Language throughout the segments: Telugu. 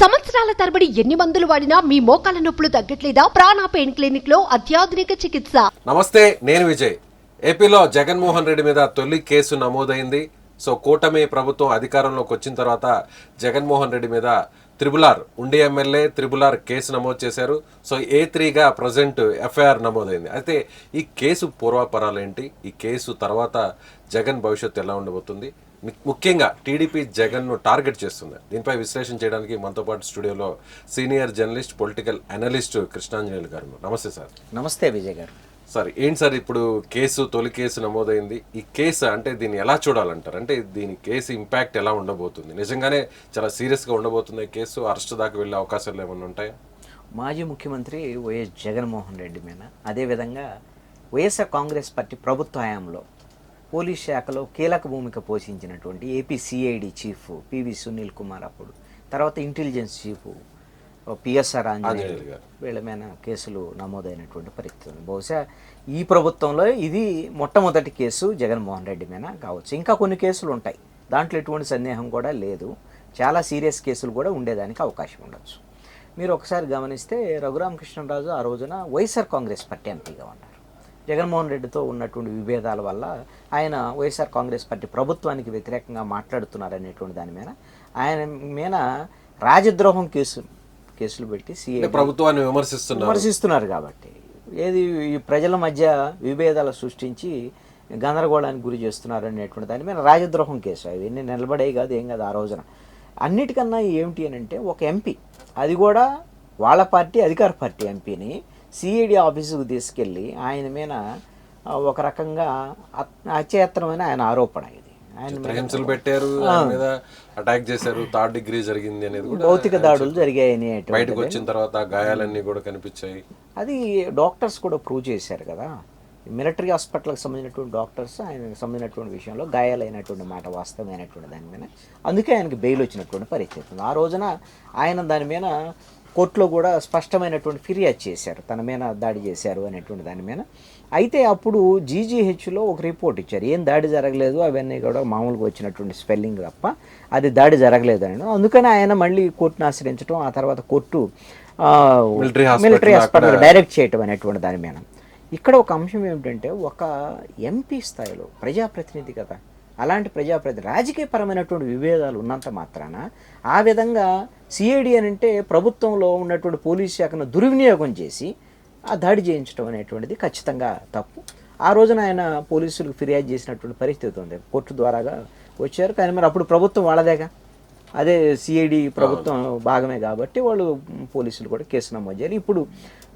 సంవత్సరాల తరబడి ఎన్ని మందులు వాడినా మీ మోకాల నొప్పులు తగ్గట్లేదా? ప్రాణ పెయిన్ క్లినిక్లో అత్యాధునిక చికిత్స. నమస్తే నేను విజయ్. ఏపీలో జగన్మోహన్ రెడ్డి మీద తొలి కేసు నమోదైంది. సో కూటమి ప్రభుత్వం అధికారంలోకి వచ్చిన తర్వాత జగన్మోహన్ రెడ్డి మీద త్రిబులార్ ఉండి ఎమ్మెల్యే త్రిబులార్ కేసు నమోదు చేశారు. సో ఏ త్రీగా ప్రజెంట్ ఎఫ్ఐఆర్ నమోదైంది. అయితే ఈ కేసు పూర్వాపరాలు ఏంటి ఈ కేసు తర్వాత జగన్ భవిష్యత్తు ఎలా ఉండబోతుంది? ముఖ్యంగా టీడీపీ జగన్ను టార్గెట్ చేస్తుంది. దీనిపై విశ్లేషణ చేయడానికి మనతో పాటు స్టూడియోలో senior journalist political analyst Krishnanjaneyulu గారు. నమస్తే సార్. నమస్తే విజయ్ గారు. సార్ ఏంటి సార్ ఇప్పుడు కేసు తొలి కేసు నమోదైంది. ఈ కేసు అంటే దీన్ని ఎలా చూడాలంటారు? అంటే దీని కేసు ఇంపాక్ట్ ఎలా ఉండబోతుంది? నిజంగానే చాలా సీరియస్గా ఉండబోతుంది కేసు. అరెస్ట్ దాకా వెళ్ళే అవకాశాలు ఏమైనా ఉంటాయా? మాజీ ముఖ్యమంత్రి వైఎస్ జగన్మోహన్ రెడ్డి మీద అదేవిధంగా వైఎస్ఆర్ కాంగ్రెస్ పార్టీ ప్రభుత్వ హయాంలో పోలీస్ శాఖలో కీలక భూమిక పోషించినటువంటి AP CID chief PV Sunil Kumar అప్పుడు. తర్వాత ఇంటెలిజెన్స్ చీఫ్ పిఎస్ఆర్ ఆంజనేయులు. వీళ్ళ మీద కేసులు నమోదైనటువంటి పరిస్థితి ఉంది బహుశా ఈ ప్రభుత్వంలో ఇది మొట్టమొదటి కేసు జగన్మోహన్ రెడ్డి మీద కావచ్చు. ఇంకా కొన్ని కేసులు ఉంటాయి. దాంట్లో ఎటువంటి సందేహం కూడా లేదు. చాలా సీరియస్ కేసులు కూడా ఉండేదానికి అవకాశం ఉండొచ్చు. మీరు ఒకసారి గమనిస్తే రఘురామకృష్ణరాజు ఆ రోజున వైఎస్ఆర్ కాంగ్రెస్ పార్టీ ఎంపీగా ఉన్నారు. జగన్మోహన్ రెడ్డితో ఉన్నటువంటి విభేదాల వల్ల ఆయన వైఎస్ఆర్ కాంగ్రెస్ పార్టీ ప్రభుత్వానికి వ్యతిరేకంగా మాట్లాడుతున్నారనేటువంటి దాని మీద ఆయన మీద రాజద్రోహం కేసు కేసులు పెట్టి సిఐ ప్రభుత్వాన్ని విమర్శిస్తున్నారు. విమర్శిస్తున్నారు కాబట్టి. ఏది ఈ ప్రజల మధ్య విభేదాలు సృష్టించి గందరగోళానికి గురి చేస్తున్నారు అనేటువంటి దాని మీద రాజద్రోహం కేసు. అవన్నీ నిలబడే కాదు ఏం కాదు ఆ రోజున. అన్నిటికన్నా ఏమిటి అని అంటే ఒక ఎంపీ. అది కూడా వాళ్ళ పార్టీ అధికార పార్టీ ఎంపీని సిఐడి ఆఫీసుకు తీసుకెళ్ళి ఆయన మీద ఒక రకంగా హత్యాయత్నమైన ఆయన ఆరోపణ ఇది. ఆయన పెట్టారు అటాక్ చేశారు థర్డ్ డిగ్రీ జరిగింది అనేది భౌతిక దాడులు జరిగాయని బయటకు వచ్చిన తర్వాత గాయాలన్నీ కూడా కనిపించాయి. అది డాక్టర్స్ కూడా ప్రూవ్ చేశారు కదా. మిలిటరీ హాస్పిటల్కి సంబంధించినటువంటి డాక్టర్స్ ఆయనకు సంబంధించినటువంటి విషయంలో గాయాలైనటువంటి మాట వాస్తవమైనటువంటి దాని మీద. అందుకే ఆయనకి బెయిల్ వచ్చినటువంటి పరిస్థితి. ఆ రోజున ఆయన దాని మీద కోర్టులో కూడా స్పష్టమైనటువంటి ఫిర్యాదు చేశారు. తన మీద దాడి చేశారు అనేటువంటి దాని మీద. అయితే అప్పుడు జీజీహెచ్లో ఒక రిపోర్ట్ ఇచ్చారు. ఏం దాడి జరగలేదు? అవన్నీ కూడా మామూలుగా వచ్చినటువంటి స్పెల్లింగ్ తప్ప అది దాడి జరగలేదు అని. అందుకని ఆయన మళ్ళీ కోర్టును ఆశ్రయించడం ఆ తర్వాత కోర్టు మిలిటరీ హాస్పిటల్ డైరెక్ట్ చేయటం అనేటువంటి దాని మీద. ఇక్కడ ఒక అంశం ఏమిటంటే ఒక ఎంపీ స్థాయిలో ప్రజాప్రతినిధి కదా అలాంటి ప్రజాప్రతి రాజకీయపరమైనటువంటి విభేదాలు ఉన్నంత మాత్రాన ఆ విధంగా సిఐడి అని అంటే ప్రభుత్వంలో ఉన్నటువంటి పోలీస్ శాఖను దుర్వినియోగం చేసి ఆ దాడి చేయించడం అనేటువంటిది ఖచ్చితంగా తప్పు. ఆ రోజున ఆయన పోలీసులకు ఫిర్యాదు చేసినటువంటి పరిస్థితి ఉంది. కోర్టు ద్వారాగా వచ్చారు. కానీ మరి అప్పుడు ప్రభుత్వం వాళ్ళదేగా? అదే సిఐడి ప్రభుత్వం భాగమే కాబట్టి వాళ్ళు పోలీసులు కూడా కేసు నమోదు చేయాలి. ఇప్పుడు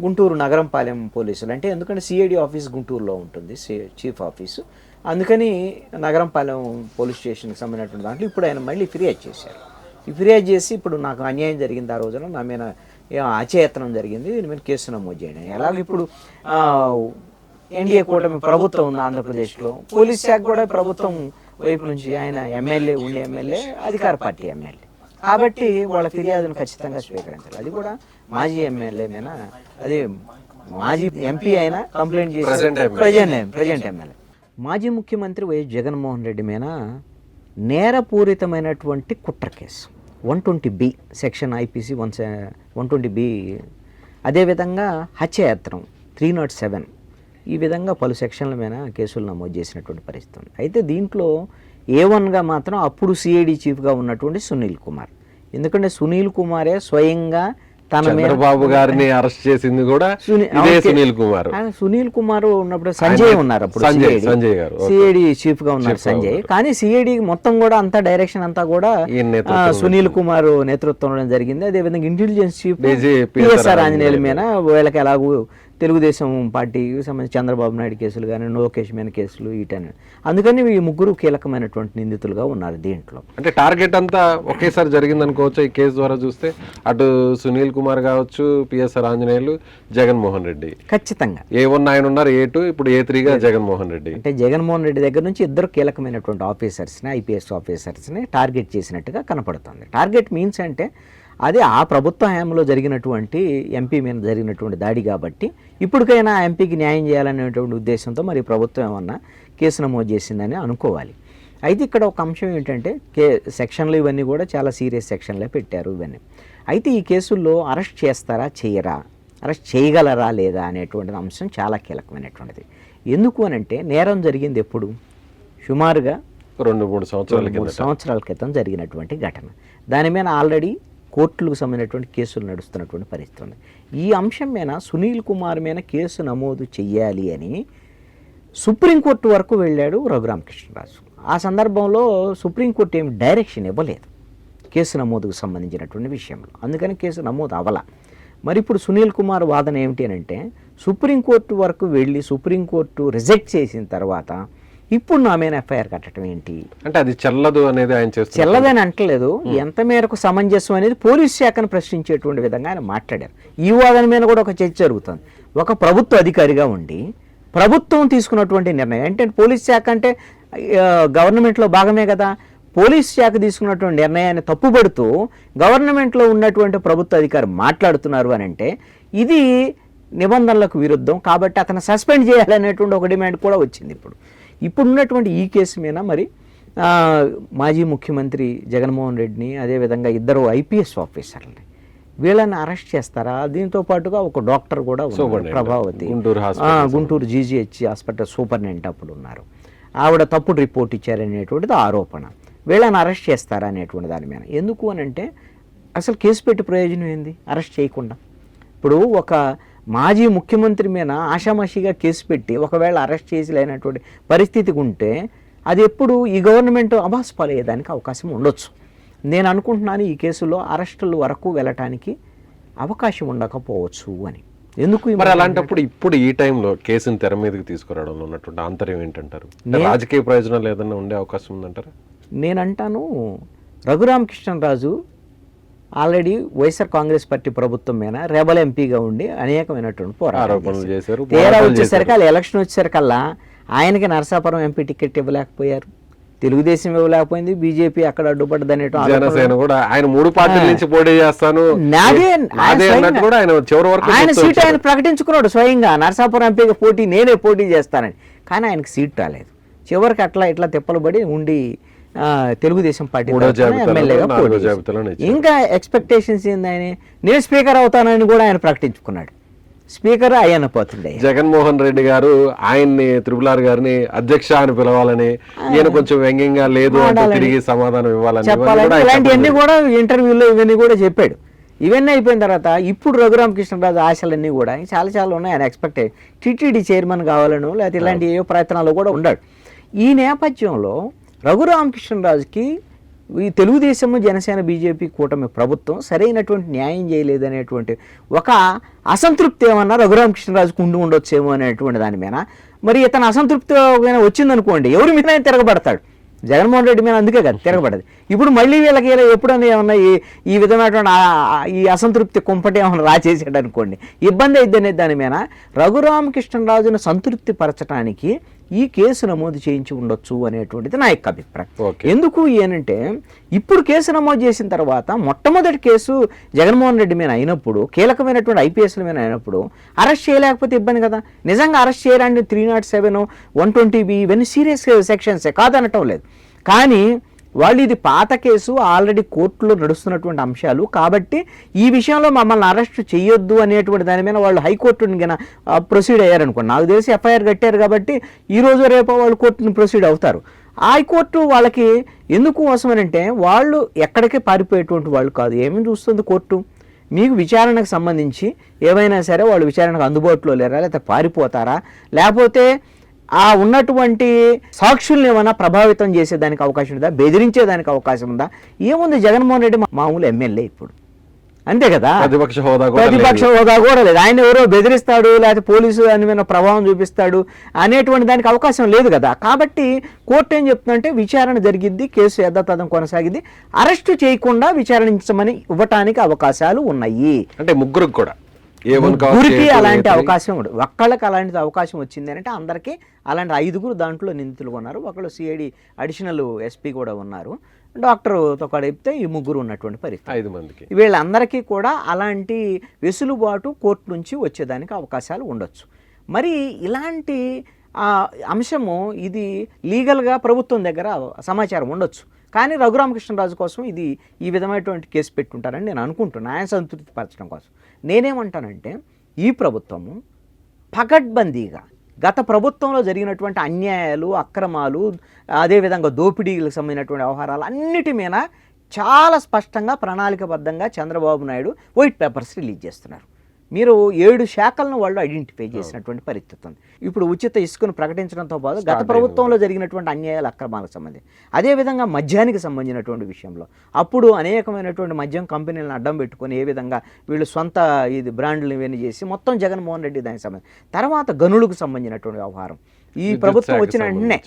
గుంటూరు నగరంపాలెం పోలీసులు అంటే ఎందుకంటే సిఐడి ఆఫీస్ గుంటూరులో ఉంటుంది చీఫ్ ఆఫీసు. అందుకని నగరంపాలెం పోలీస్ స్టేషన్కి సంబంధించినటువంటి దాంట్లో ఇప్పుడు ఆయన మళ్ళీ ఫిర్యాదు చేశారు. ఈ ఫిర్యాదు చేసి ఇప్పుడు నాకు అన్యాయం జరిగింది ఆ రోజున నా మీద అచేతనం జరిగింది దీని మీద కేసు నమోదు చేయండి. ఎలాగ ఇప్పుడు ఎన్డీఏ కూటమి ప్రభుత్వం ఉంది ఆంధ్రప్రదేశ్లో. పోలీస్ శాఖ కూడా ప్రభుత్వం వైపు నుంచి ఆయన ఎమ్మెల్యే ఉండే ఎమ్మెల్యే అధికార పార్టీ ఎమ్మెల్యే. కాబట్టి వాళ్ళ ఫిర్యాదును ఖచ్చితంగా స్వీకరించాలి. అది కూడా మాజీ ఎమ్మెల్యే మీద అది మాజీ ఎంపీ అయినా కంప్లైంట్ చేసి. Present present MLA. మాజీ ముఖ్యమంత్రి వైఎస్ జగన్మోహన్ రెడ్డి మీద నేరపూరితమైనటువంటి కుట్ర case. One twenty B section IPC one one twenty B అదేవిధంగా హత్యాయత్నం త్రీ నాట్ సెవెన్ ఈ విధంగా పలు సెక్షన్ల మీద కేసులు నమోదు చేసినటువంటి పరిస్థితి ఉంది. అయితే దీంట్లో ఏ వన్గా మాత్రం అప్పుడు సిఐడి చీఫ్గా ఉన్నటువంటి సునీల్ కుమార్. ఎందుకంటే సునీల్ కుమారే స్వయంగా తన చంద్రబాబు గారిని అరెస్ట్ చేసింది కూడా. సునీల్ కుమార్. సునీల్ కుమార్ ఉన్నప్పుడు సంజయ్ ఉన్నారు అప్పుడు సంజయ్, సంజయ్ గారు. సిఐడి చీఫ్గా ఉన్నారు సంజయ్. కానీ సిఐడి మొత్తం కూడా అంతా డైరెక్షన్ అంతా కూడా సునీల్ కుమార్ నేతృత్వంలో జరిగింది. అదే విధంగా ఇంటెలిజెన్స్ చీఫ్ పిఎస్ఆర్ ఆంజనేయుల మీద వీళ్ళకి ఎలాగూ తెలుగుదేశం పార్టీకి సంబంధించి చంద్రబాబు నాయుడు కేసులు కానీ లోకేష్ మీద కేసులు ఈటని అందుకని ఈ ముగ్గురు కీలకమైనటువంటి నిందితులుగా ఉన్నారు దీంట్లో. అంటే టార్గెట్ అంతా ఒకేసారి జరిగింది అనుకోవచ్చు ఈ కేసు ద్వారా చూస్తే? అటు సునీల్ కుమార్ కావచ్చు పిఎస్ఆర్ ఆంజనేయులు జగన్మోహన్ రెడ్డి. ఖచ్చితంగా. ఏ వన్ ఆయన ఉన్నారు ఏ టూ ఇప్పుడు ఏ త్రీగా జగన్మోహన్ రెడ్డి. అంటే జగన్మోహన్ రెడ్డి దగ్గర నుంచి ఇద్దరు కీలకమైనటువంటి ఆఫీసర్స్ని ఐపీఎస్ ఆఫీసర్స్ని టార్గెట్ చేసినట్టుగా కనపడుతుంది. టార్గెట్ మీన్స్ అంటే అదే ఆ ప్రభుత్వ హయాంలో జరిగినటువంటి ఎంపీ మీద జరిగినటువంటి దాడి కాబట్టి ఇప్పటికైనా ఆ ఎంపీకి న్యాయం చేయాలనేటువంటి ఉద్దేశంతో మరి ప్రభుత్వం ఏమన్నా కేసు నమోదు చేసిందని అనుకోవాలి. అయితే ఇక్కడ ఒక అంశం ఏంటంటే కే సెక్షన్లు ఇవన్నీ కూడా చాలా సీరియస్ సెక్షన్లే పెట్టారు ఇవన్నీ. అయితే ఈ కేసుల్లో అరెస్ట్ చేస్తారా చేయరా అరెస్ట్ చేయగలరా లేదా అనేటువంటి అంశం చాలా కీలకమైనటువంటిది. ఎందుకు అనంటే నేరం జరిగింది ఎప్పుడు? సుమారుగా రెండు మూడు సంవత్సరాల సంవత్సరాల క్రితం జరిగినటువంటి ఘటన. దాని మీద ఆల్రెడీ కోర్టులకు సంబంధించినటువంటి కేసులు నడుస్తున్నటువంటి పరిస్థితి ఉంది. ఈ అంశం మీద సునీల్ కుమార్ మీద కేసు నమోదు చేయాలి అని సుప్రీంకోర్టు వరకు వెళ్ళాడు రఘురామకృష్ణరాజు. ఆ సందర్భంలో సుప్రీంకోర్టు ఏమి డైరెక్షన్ ఇవ్వలేదు కేసు నమోదుకు సంబంధించినటువంటి విషయంలో. అందుకని కేసు నమోదు అవ్వాల. మరి ఇప్పుడు సునీల్ కుమార్ వాదన ఏమిటి అని అంటే సుప్రీంకోర్టు వరకు వెళ్ళి సుప్రీంకోర్టు రిజెక్ట్ చేసిన తర్వాత ఇప్పుడు నా మీద ఎఫ్ఐఆర్ కట్టడం ఏంటి? అంటే అది చెల్లదు అనేది ఆయన చేస్తున్న చెల్లదని అంటలేదు. ఎంత మేరకు సమంజసం అనేది పోలీస్ శాఖను ప్రశ్నించేటువంటి విధంగా ఆయన మాట్లాడారు. ఈ వాదన మీద కూడా ఒక చర్చ జరుగుతుంది. ఒక ప్రభుత్వ అధికారిగా ఉండి ప్రభుత్వం తీసుకున్నటువంటి నిర్ణయం ఏంటంటే పోలీస్ శాఖ అంటే గవర్నమెంట్లో భాగమే కదా. పోలీస్ శాఖ తీసుకున్నటువంటి నిర్ణయాన్ని తప్పుపడుతూ గవర్నమెంట్లో ఉన్నటువంటి ప్రభుత్వ అధికారి మాట్లాడుతున్నారు అని అంటే ఇది నిబంధనలకు విరుద్ధం కాబట్టి అతను సస్పెండ్ చేయాలనేటువంటి ఒక డిమాండ్ కూడా వచ్చింది ఇప్పుడు. ఇప్పుడు ఉన్నటువంటి ఈ కేసు మీద మరి మాజీ ముఖ్యమంత్రి జగన్మోహన్ రెడ్డిని అదేవిధంగా ఇద్దరు ఐపీఎస్ ఆఫీసర్లని వీళ్ళని అరెస్ట్ చేస్తారా? దీంతో పాటుగా ఒక డాక్టర్ కూడా. Prabhavathi. Guntur GGH hospital superintendent అప్పుడు ఉన్నారు. ఆవిడ తప్పుడు రిపోర్ట్ ఇచ్చారనేటువంటిది ఆరోపణ. వీళ్ళని అరెస్ట్ చేస్తారా అనేటువంటి దాని మీద. ఎందుకు అని అంటే అసలు కేసు పెట్టి ప్రయోజనం ఏంది? అరెస్ట్ చేయకుండా. ఇప్పుడు ఒక మాజీ ముఖ్యమంత్రి మీద ఆషామాషిగా కేసు పెట్టి ఒకవేళ అరెస్ట్ చేసి లేనటువంటి పరిస్థితికి ఉంటే అది ఎప్పుడు ఈ గవర్నమెంట్ అబాస్ పాలయ్యేదానికి అవకాశం ఉండొచ్చు. నేను అనుకుంటున్నాను ఈ కేసులో అరెస్టుల వరకు వెళ్ళటానికి అవకాశం ఉండకపోవచ్చు అని. ఎందుకు మరి అలాంటప్పుడు ఇప్పుడు ఈ టైంలో కేసుని తెర మీదకి తీసుకురావడంలో ఉన్నటువంటి ఆంతర్యం ఏంటంటారు? రాజకీయ ప్రయోజనాలు ఏదైనా ఉండే అవకాశం ఉందంటారా? నేనంటాను Raghuramakrishnaraju already YSR Congress party ప్రభుత్వం మీద రెబల్ ఎంపీగా ఉండి అనేకమైనటువంటి పోరాటాలు చేశారు, వచ్చేసరికి వాళ్ళు ఎలక్షన్ వచ్చేసరికల్లా ఆయనకి నరసాపురం ఎంపీ టికెట్ ఇవ్వలేకపోయారు. తెలుగుదేశం ఇవ్వలేకపోయింది బీజేపీ అక్కడ అడ్డుపడ్డది కూడా ఆయన మూడు పార్టీల నుంచి పోటీ చేస్తాను. నాదే ఆయన కూడా ఆయన చివరి వరకు ఆయన చెప్తూ సీట్. ఆయన ప్రకటించుకున్నాడు స్వయంగా. నరసాపురం ఎంపీగా పోటీ నేనే పోటీ చేస్తానని. కానీ ఆయనకి సీట్ రాలేదు. చివరికి అట్లా ఇట్లా తిప్పలు పడి ఉండి తెలుగుదేశం పార్టీ ఎమ్మెల్యేగా. ఇంకా ఎక్స్పెక్టేషన్స్ ఏంది ఆయన నేను స్పీకర్ అవుతానని కూడా ఆయన ప్రకటించుకున్నాడు. స్పీకర్ అయ్యన్న పోతుండే. జగన్మోహన్ రెడ్డి గారు ఆయన్ని త్రిపులార్ గారిని అధ్యక్ష అని పిలవాలని ఈయన కొంచెం వ్యంగ్యంగా లేదు అంటే. తిరిగి సమాధానం ఇవ్వాలని ఇలాంటివన్నీ కూడా ఇంటర్వ్యూలో ఇవన్నీ కూడా చెప్పాడు. ఇవన్నీ అయిపోయిన తర్వాత ఇప్పుడు రఘురామకృష్ణరాజు ఆశలన్నీ కూడా చాలా చాలా ఉన్నాయి. ఆయన ఎక్స్పెక్ట్ టీటీడీ చైర్మన్ కావాలను లేకపోతే ఇలాంటి ఏ ప్రయత్నాలు కూడా ఉన్నాడు ఈ నేపథ్యంలో రఘురామకృష్ణరాజుకి ఈ తెలుగుదేశం జనసేన బీజేపీ కూటమి ప్రభుత్వం సరైనటువంటి న్యాయం చేయలేదనేటువంటి ఒక అసంతృప్తి ఏమన్నా రఘురామకృష్ణరాజుకు ఉండి ఉండొచ్చేమో అనేటువంటి దాని మీద. మరి ఇతను అసంతృప్తి వచ్చిందనుకోండి ఎవరి మీద ఆయన తిరగబడతాడు. జగన్మోహన్ రెడ్డి మీద అందుకే కదా తిరగబడదు. ఇప్పుడు మళ్ళీ వీళ్ళకి ఇలా ఎప్పుడన్నా ఏమన్నా ఈ ఈ విధమైనటువంటి ఈ అసంతృప్తి కుంపటి ఏమన్నా రాచేసాడు అనుకోండి ఇబ్బంది అయిద్ది అనే దాని మీద రఘురామకృష్ణరాజును సంతృప్తి పరచడానికి ఈ కేసు నమోదు చేయించి ఉండొచ్చు అనేటువంటిది నా యొక్క అభిప్రాయం. ఎందుకు ఏనంటే ఇప్పుడు కేసు నమోదు చేసిన తర్వాత మొట్టమొదటి కేసు జగన్మోహన్ రెడ్డి మీద అయినప్పుడు కీలకమైనటువంటి ఐపీఎస్ల మీద అయినప్పుడు అరెస్ట్ చేయలేకపోతే ఇబ్బంది కదా? నిజంగా అరెస్ట్ చేయడానికి three not seven one twenty B ఇవన్నీ సీరియస్ సెక్షన్సే కాదనటం లేదు. కానీ వాళ్ళు ఇది పాత కేసు ఆల్రెడీ కోర్టులో నడుస్తున్నటువంటి అంశాలు. కాబట్టి ఈ విషయంలో మమ్మల్ని అరెస్ట్ చేయొద్దు అనేటువంటి దాని మీద వాళ్ళు హైకోర్టుని గన ప్రొసీడ్ అయ్యారనుకోండి. నాకు తెలిసి ఎఫ్ఐఆర్ కట్టారు కాబట్టి ఈ రోజు రేపు వాళ్ళు కోర్టుని ప్రొసీడ్ అవుతారు. హైకోర్టు వాళ్ళకి ఎందుకు అవసరమనంటే వాళ్ళు ఎక్కడికి పారిపోయేటువంటి వాళ్ళు కాదు. ఏమేమి చూస్తుంది కోర్టు? మీకు విచారణకు సంబంధించి ఏవైనా సరే వాళ్ళు విచారణకు అందుబాటులో లేరా లేకపోతే పారిపోతారా? లేకపోతే ఆ ఉన్నటువంటి సాక్షుల్ని ఏమైనా ప్రభావితం చేసేదానికి అవకాశం ఉందా? బెదిరించేదానికి అవకాశం ఉందా? ఏముంది జగన్మోహన్ రెడ్డి మామూలు ఎమ్మెల్యే ఇప్పుడు. అంతే కదా? ప్రతిపక్ష హోదా కూడా ప్రతిపక్ష హోదా కూడా లేదు. ఆయన ఎవరో బెదిరిస్తాడు లేకపోతే పోలీసు దాని మీద ప్రభావం చూపిస్తాడు అనేటువంటి దానికి అవకాశం లేదు కదా. కాబట్టి కోర్టు ఏం చెప్తుందంటే విచారణ జరిగిద్ది కేసు యథాతథం కొనసాగింది అరెస్టు చేయకుండా విచారించమని ఇవ్వటానికి అవకాశాలు ఉన్నాయి. అంటే ముగ్గురికి కూడా. ముగ్గురికి అలాంటి అవకాశం ఒక్కళ్ళకి అలాంటి అవకాశం వచ్చింది అంటే అందరికీ అలాంటి ఐదుగురు దాంట్లో నిందితులు ఉన్నారు ఒకళ్ళు సిఐడి అడిషనల్ ఎస్పీ కూడా ఉన్నారు. డాక్టర్తో కలిపితే ఈ ముగ్గురు ఉన్నటువంటి పరిస్థితి. ఐదు మందికి. వీళ్ళందరికీ కూడా అలాంటి వెసులుబాటు కోర్టు నుంచి వచ్చేదానికి అవకాశాలు ఉండొచ్చు. మరి ఇలాంటి అంశము ఇది లీగల్గా ప్రభుత్వం దగ్గర సమాచారం ఉండొచ్చు. కానీ రఘురామకృష్ణరాజు కోసం ఇది ఈ విధమైనటువంటి కేసు పెట్టుంటారని నేను అనుకుంటున్నాను ఆయన సంతృప్తి పరచడం కోసం. నేనేమంటానంటే ఈ ప్రభుత్వము పకడ్బందీగా గత ప్రభుత్వంలో జరిగినటువంటి అన్యాయాలు అక్రమాలు అదేవిధంగా దోపిడీలకు సంబంధించినటువంటి వ్యవహారాలు అన్నిటి మీద చాలా స్పష్టంగా ప్రణాళికబద్ధంగా Chandrababu Naidu white papers release చేస్తున్నారు. మీరు ఏడు శాఖలను వాళ్ళు ఐడెంటిఫై చేసినటువంటి పరిస్థితి ఉంది. ఇప్పుడు ఉచిత ఇసుకను ప్రకటించడంతో పాటు గత ప్రభుత్వంలో జరిగినటువంటి అన్యాయాలు అక్రమాలకు సంబంధించి. అదేవిధంగా మద్యానికి సంబంధించినటువంటి విషయంలో. అప్పుడు అనేకమైనటువంటి మద్యం కంపెనీలను అడ్డం పెట్టుకొని ఏ విధంగా వీళ్ళు సొంత ఇది బ్రాండ్లు ఇవన్నీ చేసి మొత్తం జగన్మోహన్ రెడ్డి దానికి సంబంధించి. తర్వాత గనులకు సంబంధించినటువంటి వ్యవహారం. ఈ ప్రభుత్వం వచ్చిన వెంటనే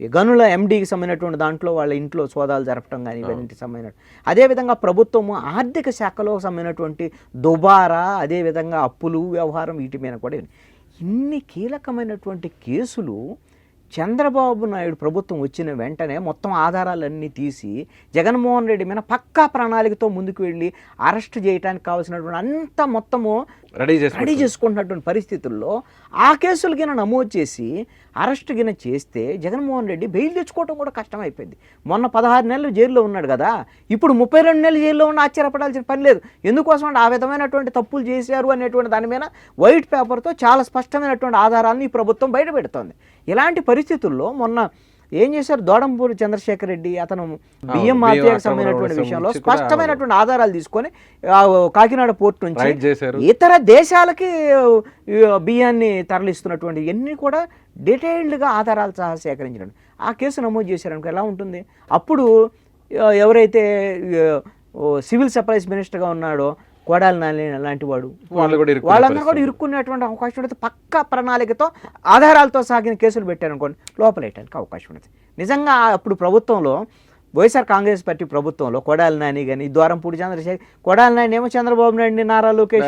గనుల ఎండీకి సంబంధించినటువంటి దాంట్లో వాళ్ళ ఇంట్లో సోదాలు జరపడం కానీ ఇవన్నీ సంబంధించిన అదేవిధంగా ప్రభుత్వము ఆర్థిక శాఖలో సంబంధించినటువంటి దుబారా అదేవిధంగా అప్పులు వ్యవహారం వీటి మీద కూడా ఇన్ని కీలకమైనటువంటి కేసులు చంద్రబాబు నాయుడు ప్రభుత్వం వచ్చిన వెంటనే మొత్తం ఆధారాలన్నీ తీసి జగన్మోహన్ రెడ్డి మీద పక్కా ప్రణాళికతో ముందుకు వెళ్ళి అరెస్ట్ చేయడానికి కావాల్సినటువంటి అంత మొత్తము రెడీ చేసి రెడీ చేసుకుంటున్నటువంటి పరిస్థితుల్లో ఆ కేసులు గిన నమోదు చేసి అరెస్ట్ గిన చేస్తే జగన్మోహన్ రెడ్డి బెయిల్ తెచ్చుకోవడం కూడా కష్టమైపోయింది. మొన్న పదహారు నెలలు జైల్లో ఉన్నాడు కదా ఇప్పుడు ముప్పై రెండు నెలలు జైల్లో ఉన్న ఆశ్చర్యపడాల్సిన పని లేదు. ఎందుకోసం అంటే ఆ విధమైనటువంటి తప్పులు చేశారు అనేటువంటి దాని మీద వైట్ పేపర్తో చాలా స్పష్టమైనటువంటి ఆధారాలను ఈ ప్రభుత్వం బయటపెడుతోంది. ఇలాంటి పరిస్థితుల్లో మొన్న ఏం చేశారు? దోడంపూరి చంద్రశేఖర్ రెడ్డి అతను బియ్యం మాఫియాకి సంబంధించినటువంటి విషయంలో స్పష్టమైనటువంటి ఆధారాలు తీసుకొని కాకినాడ పోర్ట్ నుంచి ఇతర దేశాలకి బియ్యాన్ని తరలిస్తున్నటువంటి ఇవన్నీ కూడా డీటెయిల్డ్గా ఆధారాలు సహా సేకరించడం ఆ కేసు నమోదు చేశారనుకో ఎలా ఉంటుంది? అప్పుడు ఎవరైతే సివిల్ సప్లైస్ మినిస్టర్గా ఉన్నాడో కోడాలి నాని లాంటి వాడు. వాళ్ళందరూ కూడా. ఇరుక్కునేటువంటి అవకాశం ఉంటుంది పక్కా ప్రణాళికతో ఆధారాలతో సాగిన కేసులు పెట్టారనుకోండి లోపలేయడానికి అవకాశం ఉంటుంది నిజంగా అప్పుడు ప్రభుత్వంలో వైఎస్ఆర్ కాంగ్రెస్ పార్టీ ప్రభుత్వంలో కొడాలి నాని కానీ ద్వారంపూడి చంద్రశేఖర్ కొడాలి నాని ఏమో చంద్రబాబు నాయుడిని నారా లోకేష్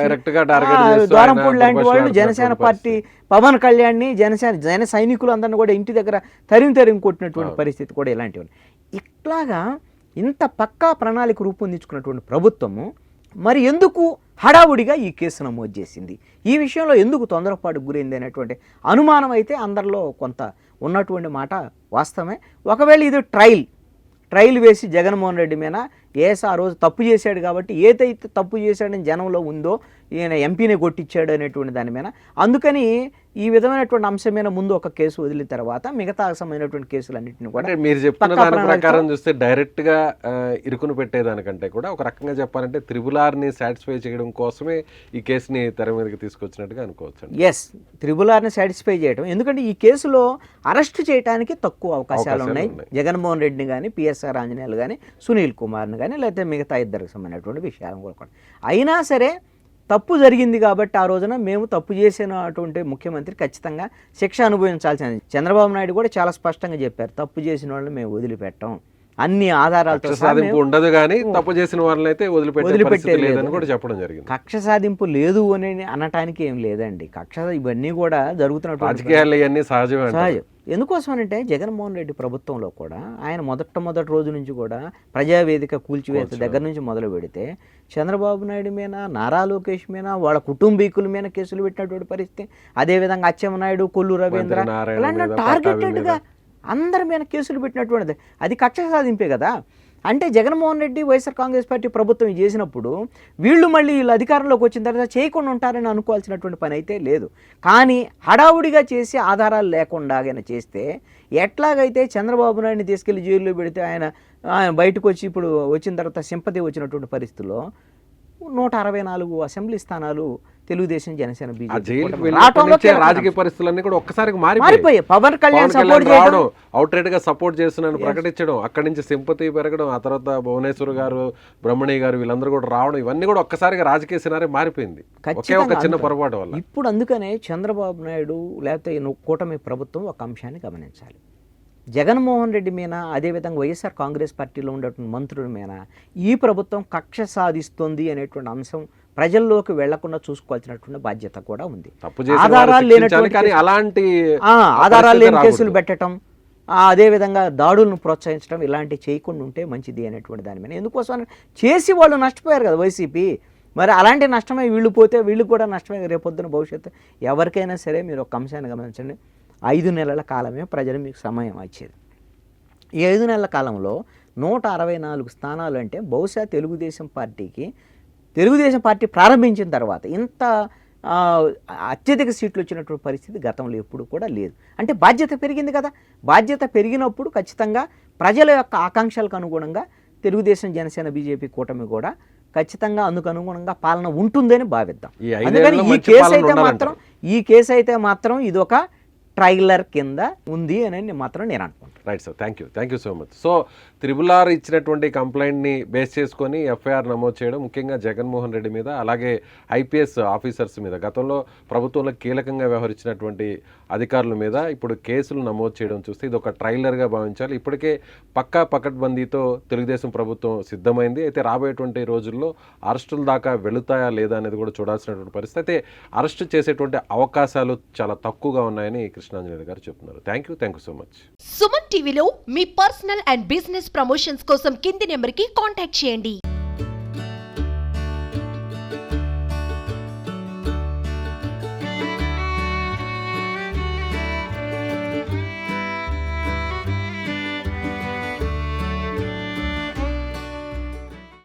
ద్వారంపూడి లాంటి వాళ్ళు జనసేన పార్టీ పవన్ కళ్యాణ్ని జనసేన జన సైనికులు అందరిని కూడా ఇంటి దగ్గర తరిమి తరిమి కొట్టినటువంటి పరిస్థితి కూడా ఇలాంటివి. ఇట్లాగా ఇంత పక్కా ప్రణాళిక రూపొందించుకున్నటువంటి ప్రభుత్వము మరి ఎందుకు హడావుడిగా ఈ కేసు నమోదు చేసింది? ఈ విషయంలో ఎందుకు తొందరపాటు గురైంది అనేటువంటి అనుమానం అయితే అందరిలో కొంత ఉన్నటువంటి మాట వాస్తవమే. ఒకవేళ ఇది ట్రయల్ ట్రయల్ వేసి జగన్మోహన్ రెడ్డి మీద ఏస ఆ రోజు తప్పు చేశాడు కాబట్టి ఏదైతే తప్పు చేశాడని జనంలో ఉందో ఈయన ఎంపీని కొట్టించాడు అనేటువంటి దాని మీద. అందుకని ఈ విధమైనటువంటి అంశం మీద ముందు ఒక కేసు వదిలిన తర్వాత మిగతా సంబంధించినటువంటి కేసులన్నింటినీ కూడా మీరు పక్కా దాని ప్రకారం చూస్తే డైరెక్ట్గా ఇరుకును పెట్టేదానికంటే కూడా ఒక రకంగా చెప్పాలంటే త్రిబుల్ని సాటిస్ఫై చేయడం కోసమే ఈ కేసుని తెర మీదకి తీసుకొచ్చినట్టుగా అనుకోవచ్చు ఎస్ త్రిబుల్ ఆర్ని సాటిస్ఫై చేయడం ఎందుకంటే ఈ కేసులో అరెస్ట్ చేయడానికి తక్కువ అవకాశాలు ఉన్నాయి. జగన్మోహన్ రెడ్డిని కానీ పిఎస్ఆర్ ఆంజనేయులు కానీ సునీల్ కుమార్ని కానీ లేకపోతే మిగతా ఇద్దరికి సంబంధించినటువంటి విషయాలు కూడా అయినా సరే తప్పు జరిగింది కాబట్టి ఆ రోజున మేము తప్పు చేసినటువంటి ముఖ్యమంత్రి ఖచ్చితంగా శిక్ష అనుభవించాల్సింది. చంద్రబాబు నాయుడు కూడా చాలా స్పష్టంగా చెప్పారు. తప్పు చేసిన వాళ్ళని మేము వదిలిపెట్టాం. అన్ని ఆధారాలతో సాధింపు ఉండదు కానీ తప్పు చేసిన వాళ్ళని అయితే వదిలిపెట్టే లేదని లేదు. కూడా చెప్పడం జరిగింది. కక్ష సాధింపు లేదు అని అనటానికి ఏం లేదండి. కక్ష ఇవన్నీ కూడా జరుగుతున్నటువంటి రాజకీయాలు ఇవన్నీ సహజమే. సహజం. ఎందుకోసం అంటే జగన్మోహన్ రెడ్డి ప్రభుత్వంలో కూడా ఆయన మొదట మొదటి రోజు నుంచి కూడా ప్రజావేదిక కూల్చివేత దగ్గర నుంచి మొదలు పెడితే చంద్రబాబు నాయుడు మీద నారా లోకేష్ మీద వాళ్ళ కుటుంబీకుల మీద కేసులు పెట్టినటువంటి పరిస్థితి. అదేవిధంగా అచ్చెన్నాయుడు కొల్లు రవీంద్ర ఇలాంటి టార్గెటెడ్గా అందరి మీద కేసులు పెట్టినటువంటిది. అది కక్ష సాధింపే కదా. అంటే జగన్మోహన్ రెడ్డి వైఎస్ఆర్ కాంగ్రెస్ పార్టీ ప్రభుత్వం చేసినప్పుడు వీళ్ళు మళ్ళీ వీళ్ళు అధికారంలోకి వచ్చిన తర్వాత చేయకుండా ఉంటారని అనుకోవాల్సినటువంటి పని అయితే లేదు. కానీ హడావుడిగా చేసి ఆధారాలు లేకుండా ఆయన చేస్తే ఎట్లాగైతే చంద్రబాబు నాయుడిని తీసుకెళ్ళి జైల్లో పెడితే ఆయన ఆయన బయటకు వచ్చి ఇప్పుడు వచ్చిన తర్వాత సింపతి వచ్చినటువంటి పరిస్థితుల్లో నూట అరవై నాలుగు అసెంబ్లీ స్థానాలు తెలుగుదేశం జనసేన బీజేపీ రాజకీయ పరిస్థితులన్నీ కూడా ఒక్కసారిగా మారిపోయాయి. పవన్ కళ్యాణ్ సపోర్ట్ చేయడం. అవుట్ రైట్గా సపోర్ట్ చేస్తున్నాను ప్రకటించడం అక్కడి నుంచి సింపతి పెరగడం ఆ తర్వాత భువనేశ్వర్ గారు బ్రహ్మణి గారు వీళ్ళందరూ కూడా రావడం ఇవన్నీ కూడా ఒక్కసారిగా రాజకీయ సినారీ మారిపోయింది. ఒకే ఒక చిన్న. పొరపాటు వల్ల. ఇప్పుడు అందుకనే చంద్రబాబు నాయుడు లేకపోతే కూటమి ప్రభుత్వం ఒక అంశాన్ని గమనించాలి. జగన్మోహన్ రెడ్డి మీద అదేవిధంగా వైఎస్ఆర్ కాంగ్రెస్ పార్టీలో ఉండేటువంటి మంత్రుల మీద ఈ ప్రభుత్వం కక్ష సాధిస్తుంది అనేటువంటి అంశం ప్రజల్లోకి వెళ్ళకుండా చూసుకోవాల్సినటువంటి బాధ్యత కూడా ఉంది. ఆధారాలు లేనటువంటి అలాంటి ఆధారాలు లేని. కేసులు పెట్టడం అదేవిధంగా దాడులను ప్రోత్సహించడం ఇలాంటివి చేయకుండా ఉంటే మంచిది అనేటువంటి దాని మీద. ఎందుకోసం అని చేసి వాళ్ళు నష్టపోయారు కదా వైసీపీ. మరి అలాంటి నష్టమే వీళ్ళు పోతే వీళ్ళు కూడా నష్టమే రేపొద్దున భవిష్యత్తు. ఎవరికైనా సరే మీరు ఒక అంశాన్ని గమనించండి. ఐదు నెలల కాలమే ప్రజలు మీకు సమయం ఇచ్చేది. ఈ ఐదు నెలల కాలంలో నూట అరవై నాలుగు స్థానాలు అంటే బహుశా తెలుగుదేశం పార్టీకి తెలుగుదేశం పార్టీ ప్రారంభించిన తర్వాత ఇంత అత్యధిక సీట్లు వచ్చినటువంటి పరిస్థితి గతంలో ఎప్పుడు కూడా లేదు. అంటే బాధ్యత పెరిగింది కదా. బాధ్యత పెరిగినప్పుడు ఖచ్చితంగా ప్రజల యొక్క ఆకాంక్షలకు అనుగుణంగా తెలుగుదేశం జనసేన బీజేపీ కూటమి కూడా ఖచ్చితంగా అందుకు అనుగుణంగా పాలన ఉంటుందని భావిద్దాం. అందుకని ఈ కేసు అయితే. మాత్రం ఈ కేసు అయితే మాత్రం ఇది ఒక ట్రైలర్ కింద ఉంది అని మాత్రం నేను అనుకుంటాను right sir thank you thank you so much so triple R ఇచ్చినటువంటి కంప్లైంట్ని బేస్ చేసుకొని ఎఫ్ఐఆర్ నమోదు చేయడం ముఖ్యంగా జగన్మోహన్ రెడ్డి మీద అలాగే ఐపీఎస్ ఆఫీసర్స్ మీద. గతంలో ప్రభుత్వంలో కీలకంగా వ్యవహరించినటువంటి అధికారుల మీద ఇప్పుడు కేసులు నమోదు చేయడం చూస్తే ఇది ఒక ట్రైలర్గా భావించాలి. ఇప్పటికే పక్కా పకడ్బందీతో తెలుగుదేశం ప్రభుత్వం సిద్ధమైంది. అయితే రాబోయేటువంటి రోజుల్లో అరెస్టుల దాకా వెళుతాయా లేదా అనేది కూడా చూడాల్సినటువంటి పరిస్థితి. అయితే అరెస్ట్ చేసేటువంటి అవకాశాలు చాలా తక్కువగా ఉన్నాయని కృష్ణాంజనేయ గారు చెప్తున్నారు. Thank you. Thank you so much. Suman టీవీలో మీ పర్సనల్ అండ్ బిజినెస్ ప్రమోషన్స్ కోసం కింది నెంబర్కి కాంటాక్ట్ చేయండి.